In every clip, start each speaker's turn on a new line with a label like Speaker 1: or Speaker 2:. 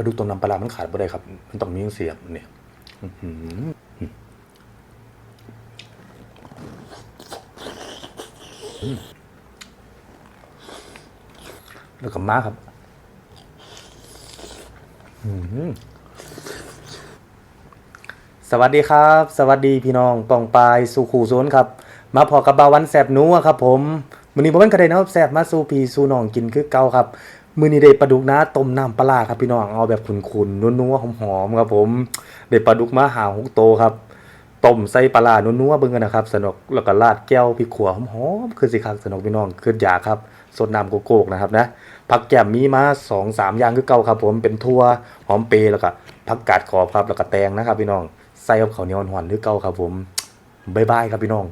Speaker 1: ลาดุกต้มน้ำปลา มันขาดไม่ได้ครับ มันต้องมีเสียบเนี่ยอื้อหืออืมแล้วก็มาครับสวัสดีครับ สวัสดีพี่น้องปองปายสู่ขู่โซนครับ มาพอกับบาวันแสบหนัวครับ ผมมื้อนี้บ่เป็นกระไดนะครับแสบมาสู่พี่สู่น้องกินคือเก่าครับ มือนี้ได้ปลาดุกนะต้มน้ำปลาครับพี่น้องเอาแบบขุ่นๆนัวๆหอมๆครับผมได้ปลาดุกมาหาหกโตครับต้มใส่ปลานัวๆเบิ่งกันนะครับสนุกแล้วก็ราดแก้วพริกขัวหอมๆคือสิคักสนุกพี่น้องคืออยากครับสดน้ำโกโก้นะครับนะผักแก้มมีมา2 3อย่างคือเก่าครับผมเป็นทั่วหอมเปรย์แล้วก็ผักกาดขอบครับแล้วก็แตงนะครับพี่น้องใส่กับข้าวเหนียวหวานๆคือเก่าครับผมบายบายครับพี่น้อง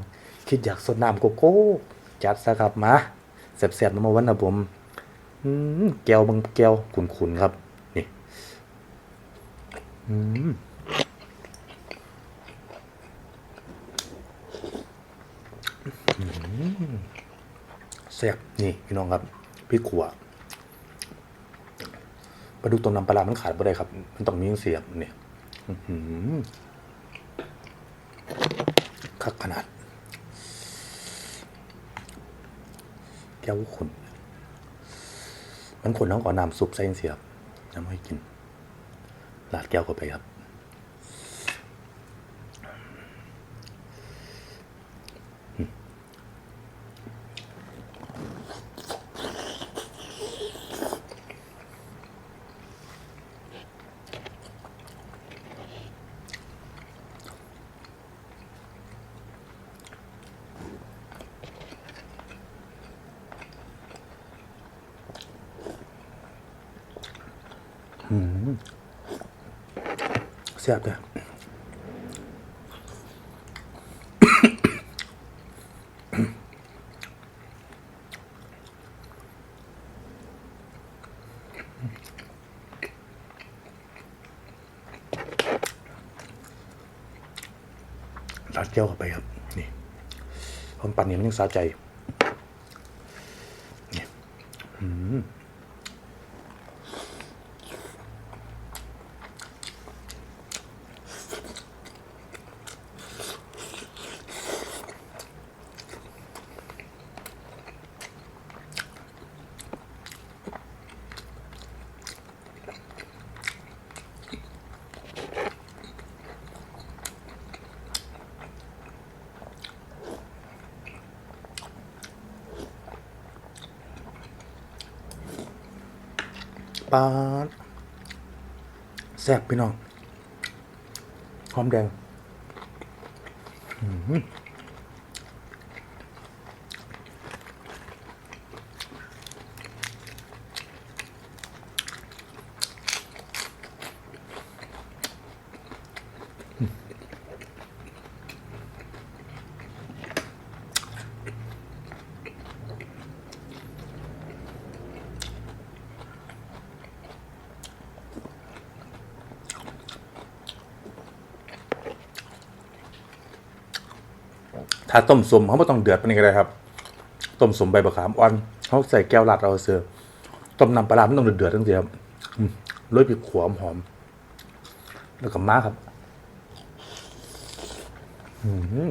Speaker 1: คิดอยากสดน้ำโกโก้จัดซะครับมาแซ่บๆมาวันนะผม แก้วบางแก้วขุนๆครับ นี่อืมแซ่บนี่พี่น้องครับพริกขัวปลาดุกต้มน้ำปลามันขาดไม่ได้ครับ มันต้องมีเสียบเนี่ยคักขนาด แก้วขุน มันขุนต้องก่อนน้ำซุปใส่เสียบน้ำให้กินลาดแก้วเข้าไปครับ แซ่บเลยราดแก้วเข้าไปครับ นี่ความปั่นเนี่ยมันยังสาใจ ปลาแซ่บพี่น้อง หอมแดง อืม ถ้าต้มสมเขาไม่ต้องเดือดปานนี้ก็ได้ครับ ต้มสมใบมะขามอ่อนเขาใส่แก้วลาดเอาเสือต้มน้ำปลาร้าไม่ต้องเดือดๆทั้งเดียวรสผิดขวหอม แล้วก็มาครับ อืม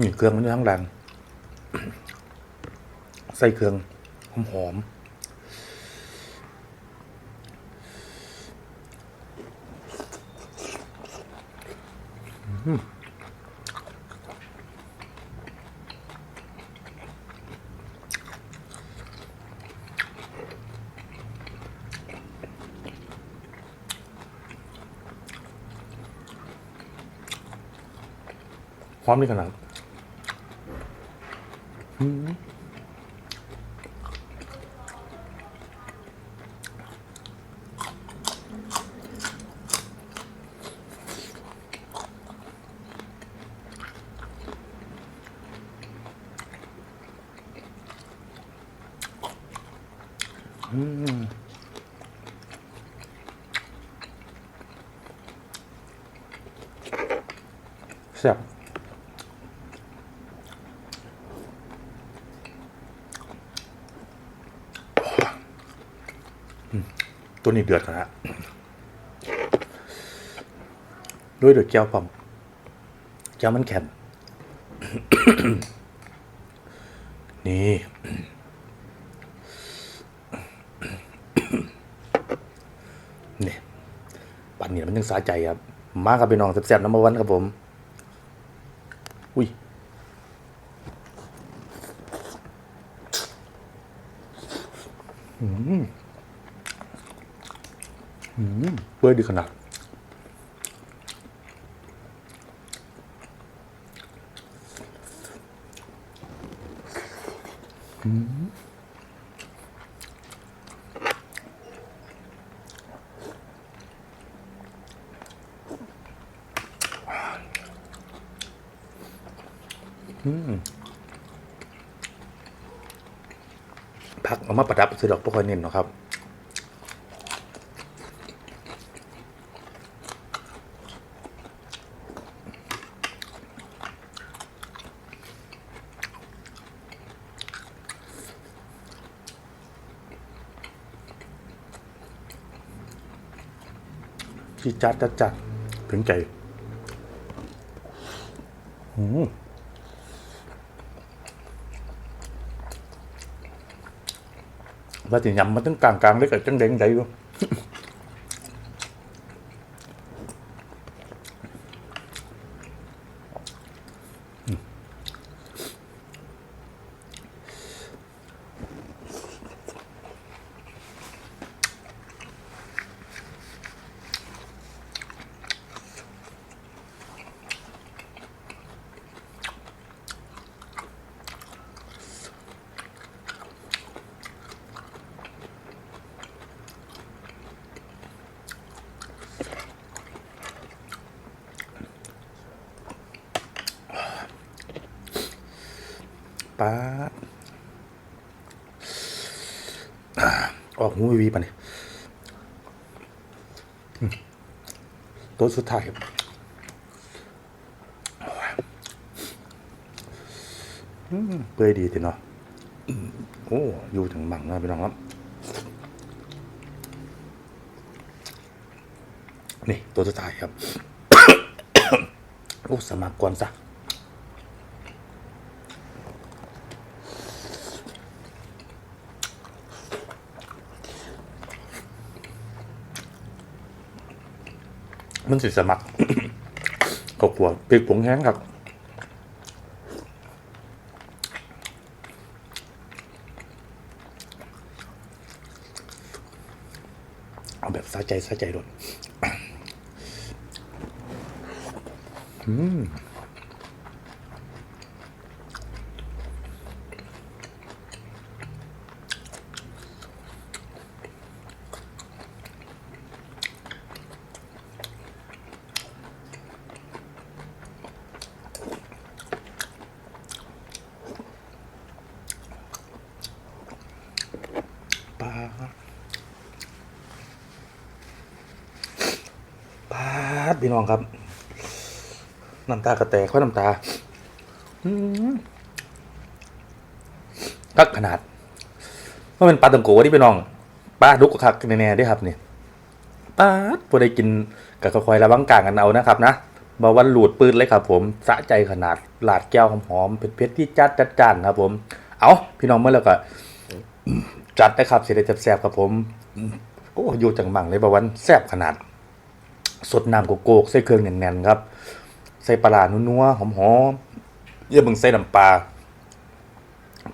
Speaker 1: นี่เครื่องมันทั้งแรงใส่เครื่องหอมหอมพร้อมนี่ขนาด อืมอืมแซ่บ ตัวนี้เดือดนะฮะด้วยเดือดแก้วผมแก้วมันแข็งนี่นี่ปั่นนี่มันยังสาใจครับ มาครับพี่น้องแซ่บๆน้ำมันวันครับผม อุ้ยอืม เปื่อยดีขนาดพักเอามาประดับซื้อดอกพวกคอยเน้นเนาะครับ ที่จัดจัดจัดถึงใจหืมว่าจะยำมาตั้งกลางกลางๆเลยกับจังเด้งใจอยู่ ป๊าออกหูวีวีปะเนี่ยตัวสุดท้ายอืมเปื่อยดีทีเนาะอืมโอ้อยู่ถึงบังนะพี่น้องครับ นี่ ตัวสุดท้ายครับ โอ้ สมัครก่อนซะ มันสิสมัครก็กลัวพริกผงแห้งครับเอาแบบสะใจสะใจโดนอืม พี่น้องครับ น้ำตากระแตกข้อน้ำตากักขนาดว่าเป็นปลาตังโกที่พี่น้องปลาดุกคักแน่ๆด้วยครับเนี่ยปลาพอได้กินกับคอยระวังกลางกันเอานะครับนะบาวันหลุดปืนเลยครับ ผมสะใจขนาดหลาดแก้วหอมๆเผ็ดๆที่จัดจัดจานครับ ผม เอาพี่น้องเมื่อแล้วก็จัดนะครับเสียดแซ่บๆครับผมโอ้อยู่จังบังเลยบาวันแซ่บขนาด สดน้ำโกโก้ใส่เครื่องแน่นๆครับ ใส่ปลาร้านัวๆหอมๆเยี่ยมึงใส่น้ำปลา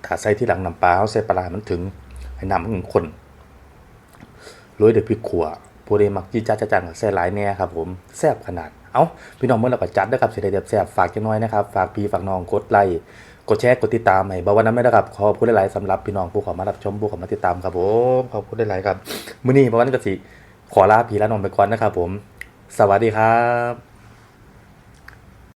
Speaker 1: ถ้าใส่ที่หลังน้ำปลาเขาใส่ปลามันถึง ให้น้ำมันข้นโรยด้วยพริกขั่วผู้ใดมักจีจ้าจ้าจังใส่หลายแน่ครับผมแซ่บขนาด เอาพี่น้องเมื่อเราก็จัดนะครับเสียดายแซ่บฝากจังน้อยนะครับ ฝากพี่ฝากน้องกดไลค์กดแชร์กดติดตามให้บ่าววันนั้นไม่นะครับขอบคุณหลายๆสำหรับพี่น้องผู้เข้ามารับชมผู้เข้ามาติดตามครับผมขอบคุณหลายๆครับมื้อนี้บ่าววันก็สิขอลาพี่ละน้องไปก่อนนะครับผม สวัสดีครับ